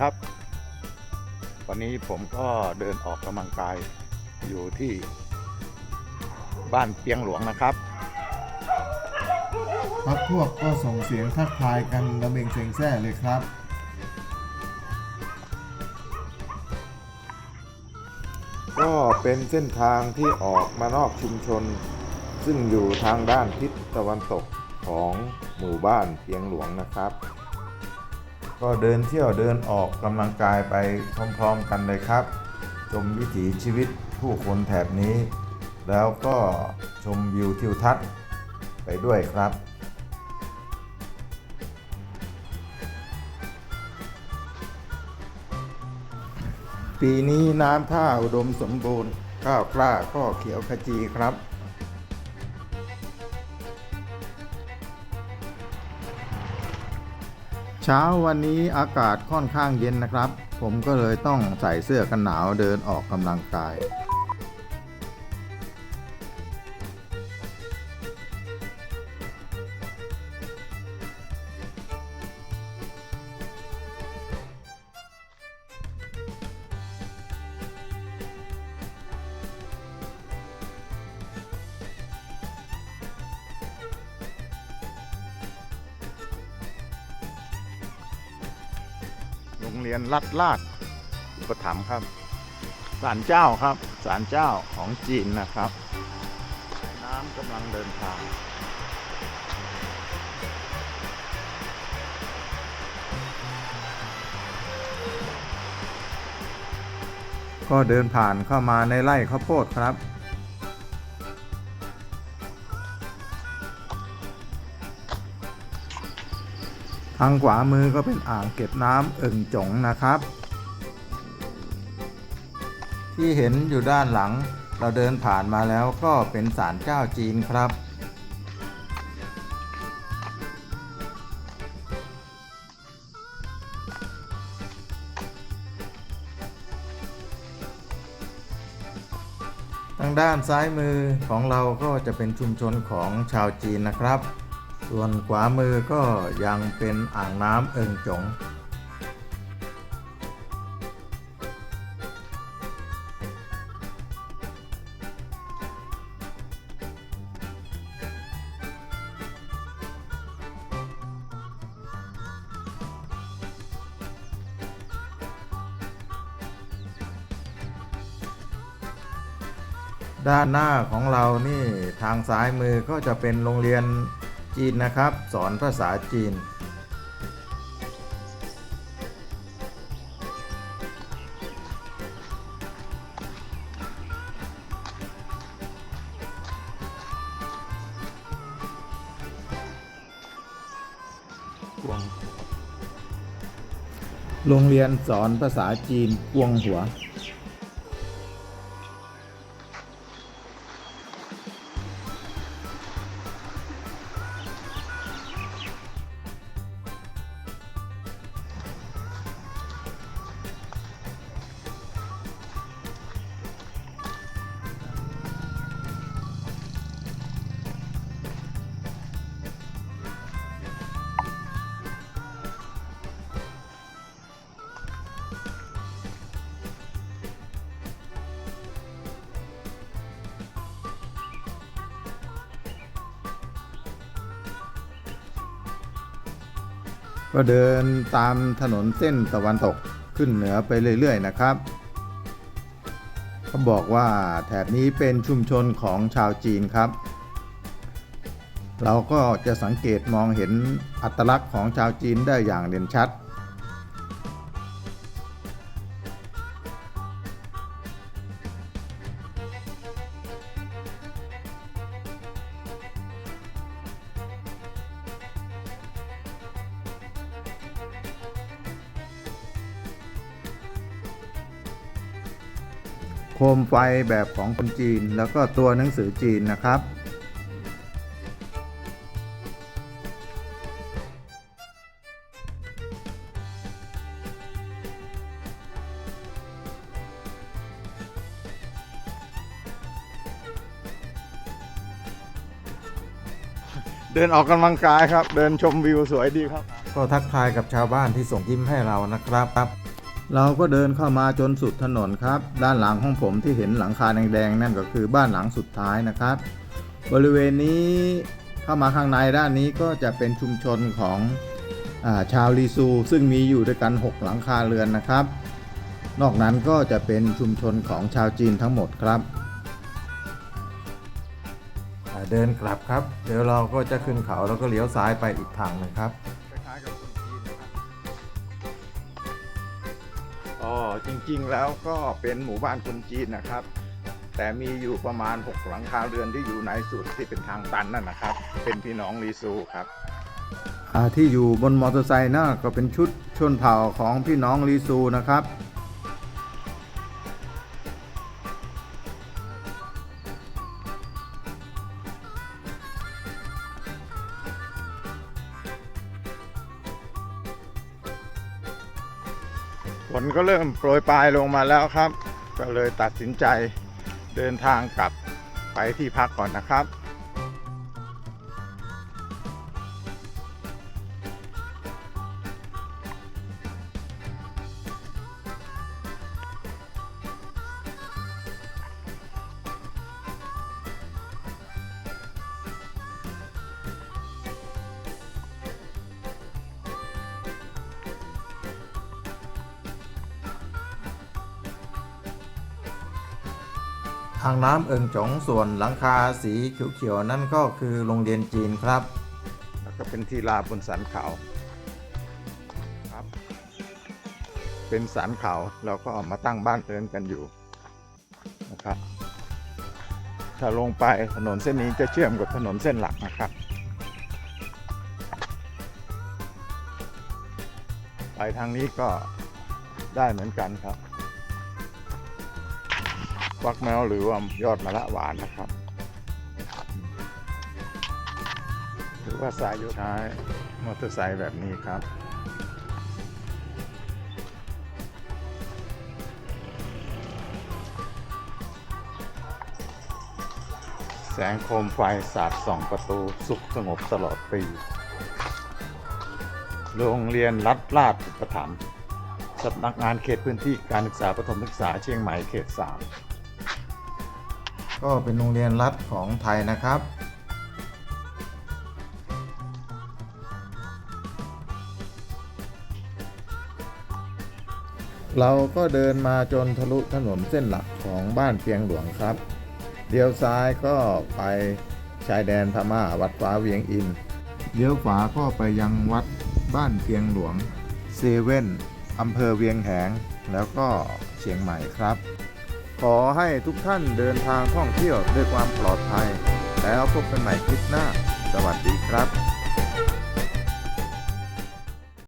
ครับ วันนี้ผมก็เดินออกกำลังกายอยู่ที่บ้านเปียงหลวงนะครับพักพวกก็ส่งเสียงทักทายกันระเบงเสียงแซ่เลยครับ ก็เป็นเส้นทางที่ออกมานอกชุมชน ซึ่งอยู่ทางด้านทิศตะวันตกของหมู่บ้านเพียงหลวงนะครับ ก็เดินเที่ยวเดินออกกำลังกายไปพร้อมๆกันเลยครับ ชมวิถีชีวิตผู้คนแถบนี้ แล้วก็ชมวิวทิวทัศน์ไปด้วยครับปีนี้น้ำท่าอุดมสมบูรณ์ ข้าวกล้าก็เขียวขจีครับ เช้าวันนี้อากาศค่อนข้างเย็นนะครับ ผมก็เลยต้องใส่เสื้อกันหนาวเดินออกกำลังกาย งเรียนลัดลาดอุปถัมภ์ครับศาลเจ้าครับศาลเจ้าของจีนนะครับ น้ำกำลังเดินทางก็เดินผ่านเข้ามาในไร่ข้าวโพดครับ ทางขวามือก็เป็นอ่างเก็บน้ำเอิงจงนะครับ ที่เห็นอยู่ด้านหลัง เราเดินผ่านมาแล้วก็เป็นศาลเจ้าจีนครับ ทางด้านซ้ายมือของเราก็จะเป็นชุมชนของชาวจีนนะครับ ส่วนขวามือก็ยังเป็นอ่างน้ำเอิงจง ด้านหน้าของเรานี่ทางซ้ายมือก็จะเป็นโรงเรียน จีนนะครับ สอนภาษาจีน โรงเรียนสอนภาษาจีนกวงหัว ก็เดินตามถนนเส้นตะวันตกขึ้นเหนือไปเรื่อยๆนะครับเขาบอกว่าแถบนี้เป็นชุมชนของชาวจีนครับ เราก็จะสังเกตมองเห็นอัตลักษณ์ของชาวจีนได้อย่างเด่นชัด โคมไฟแบบของคนจีน แล้วก็ตัวหนังสือจีนนะครับ เดินออกกำลังกายครับ เดินชมวิวสวยดีครับ ก็ทักทายกับชาวบ้านที่ส่งยิ้มให้เรานะครับ เราก็เดินเข้ามาจนสุดถนนครับ ด้านหลังของผมที่เห็นหลังคาแดงๆนั่นก็คือบ้านหลังสุดท้ายนะครับ บริเวณนี้เข้ามาข้างในด้านนี้ก็จะเป็นชุมชนของอาชาวลีซู ซึ่งมีอยู่ด้วยกัน 6 หลังคาเรือนนะครับ นอกนั้นก็จะเป็นชุมชนของชาวจีนทั้งหมดครับ เดินกลับครับ เดี๋ยวเราก็จะขึ้นเขาแล้วก็เลี้ยวซ้ายไปอีกทางหนึงครับ อ๋อจริงๆแล้วก็เป็นหมู่บ้านคนจีนนะครับ แต่มีอยู่ประมาณ 6 หลังคาเรือนที่อยู่ในสุดที่เป็นทางตันนั่นนะครับ เป็นพี่น้องลีซูครับที่อยู่บนมอเตอร์ไซค์น่าก็เป็นชุดชนเผ่าของพี่น้องลีซูนะครับ นก็เริ่มโปรยปลายลงมาแล้วครับ ก็เลยตัดสินใจเดินทางกลับไปที่พักก่อนนะครับางน้ำเอิงจงส่วนหลังคาสีเขียวๆนั่นก็คือโรงเรียนจีนครับ แล้วก็เป็นที่ลาบนสันเขาครับ เป็นสันเขาเราก็เอามาตั้งบ้านเรือนกันอยู่นะครับ ถ้าลงไปถนนเส้นนี้จะเชื่อมกับถนนเส้นหลักนะครับ ไปทางนี้ก็ได้เหมือนกันครับ ฟักแมวหรือว่ายอดมะละหวานนะครับ หรือว่าสายอยู่ท้ายมอเตอร์ไซค์แบบนี้ครับแสงโคมไฟสาดส่องประตูสุขสงบตลอดปี โรงเรียนรัฐราชอุปถัมภ์สำนักงานเขตพื้นที่การศึกษาประถมศึกษาเชียงใหม่เขต 3 ก็เป็นโรงเรียนรัฐของไทยนะครับ เราก็เดินมาจนทะลุถนนเส้นหลักของบ้านเพียงหลวงครับเลี้ยวซ้ายก็ไปชายแดนพม่าวัดฟ้าเวียงอินเลี้ยวขวาก็ไปยังวัดบ้านเพียงหลวงเซเว่นอำเภอเวียงแหงแล้วก็เชียงใหม่ครับ ขอให้ทุกท่านเดินทางท่องเที่ยวด้วยความปลอดภัย แล้วพบกันใหม่คลิปหน้า สวัสดีครับ